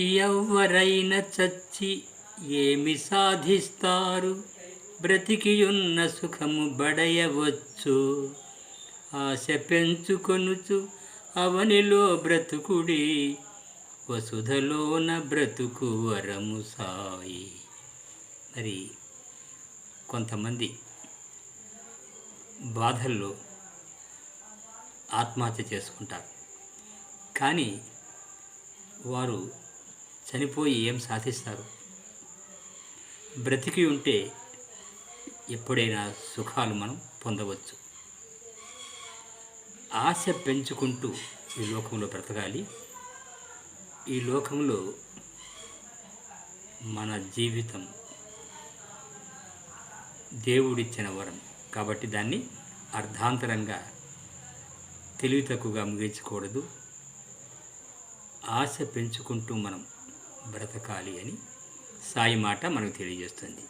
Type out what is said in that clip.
ఎవ్వరైనా చచ్చి ఏమి సాధిస్తారు? బ్రతికియున్న సుఖము బడయవచ్చు. ఆశ పెంచుకొనుచు అవనిలో బ్రతుకుడి వసుధలోన బ్రతుకు వరము సాయి. మరి కొంతమంది బాధల్లో ఆత్మహత్య చేసుకుంటారు. కానీ వారు చనిపోయి ఏం సాధిస్తారు? బ్రతికి ఉంటే ఎప్పుడైనా సుఖాలు మనం పొందవచ్చు. ఆశ పెంచుకుంటూ ఈ లోకంలో బ్రతకాలి. ఈ లోకంలో మన జీవితం దేవుడిచ్చిన వరం. కాబట్టి దాన్ని అర్ధాంతరంగా తెలివి తక్కువగా ముగించకూడదు. ఆశ పెంచుకుంటూ మనం బ్రతకాలి అని సాయి మాట మనకు తెలియజేస్తుంది.